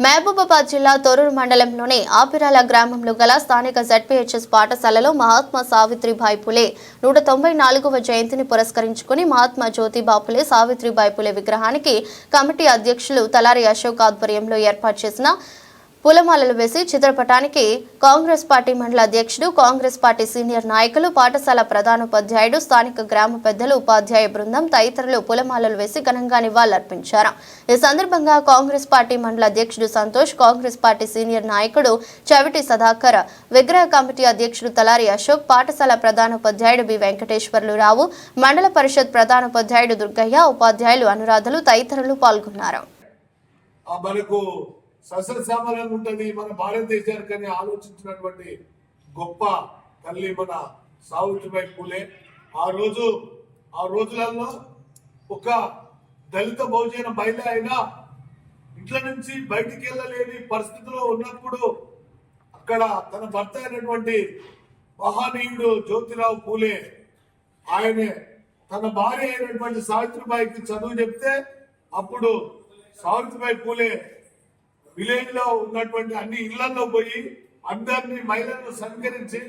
మహబూబాబాద్ జిల్లా తొరూరు మండలంలోని ఆపిరాల గ్రామంలో గల స్థానిక జడ్పీహెచ్ఎస్ పాఠశాలలో మహాత్మా సావిత్రిబాయి పులే నూట తొంభై నాలుగవ జయంతిని పురస్కరించుకుని మహాత్మా జ్యోతిబా పులే సావిత్రిబాయి పులే విగ్రహానికి కమిటీ అధ్యక్షులు తలారి అశోక్ ఆధ్వర్యంలో ఏర్పాటు చేసిన పూలమాలలు వేసి చిత్రపటానికి కాంగ్రెస్ పార్టీ మండల అధ్యక్షుడు కాంగ్రెస్ పార్టీ సీనియర్ నాయకులు పాఠశాల ప్రధానోపాధ్యాయుడు స్థానిక గ్రామ పెద్దలు ఉపాధ్యాయ బృందం తదితరులు పూలమాలలు వేసి ఘనంగా నివాళులర్పించారు. ఈ సందర్భంగా కాంగ్రెస్ పార్టీ మండల అధ్యక్షుడు సంతోష్ కాంగ్రెస్ పార్టీ సీనియర్ నాయకుడు చవిటి సదాకర్ విగ్రహ కమిటీ అధ్యక్షుడు తలారి అశోక్ పాఠశాల ప్రధానోపాధ్యాయుడు బి వెంకటేశ్వర్లు రావు మండల పరిషత్ ప్రధానోపాధ్యాయుడు దుర్గయ్య ఉపాధ్యాయులు అనురాధలు తదితరులు పాల్గొన్నారు. మనకు సస్యశ్యామలంగా ఉంటుంది మన భారతదేశానికి అని ఆలోచించినటువంటి గొప్ప తల్లి మన సావిత్రిబాయి పూలే. ఆ రోజు ఆ రోజులలో ఒక దళిత బహుజన మహిళ అయినా ఇంట్లో నుంచి బయటికి వెళ్ళలేని పరిస్థితిలో ఉన్నప్పుడు అక్కడ తన భర్త అయినటువంటి మహానీయుడు జ్యోతిరావు పూలే ఆయనే తన భార్య అయినటువంటి సావిత్రిబాయికి చదువు చెప్తే అప్పుడు సావిత్రిబాయి పూలే విలేజ్లో ఉన్నటువంటి అన్ని ఇళ్ళలో పోయి అందరినీ మహిళలను సత్కరించి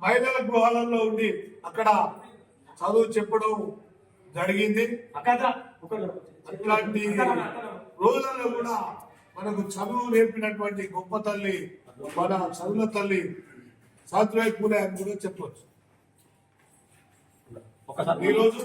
మహిళల గృహాలలో ఉండి అక్కడ చదువు చెప్పడం జరిగింది. అట్లాంటి రోజులలో కూడా మనకు చదువు నేర్పినటువంటి గొప్ప తల్లి మన చదువుల తల్లి సాత్విబాయి పూలే అని కూడా చెప్పవచ్చు ఒకసారి ఈ రోజు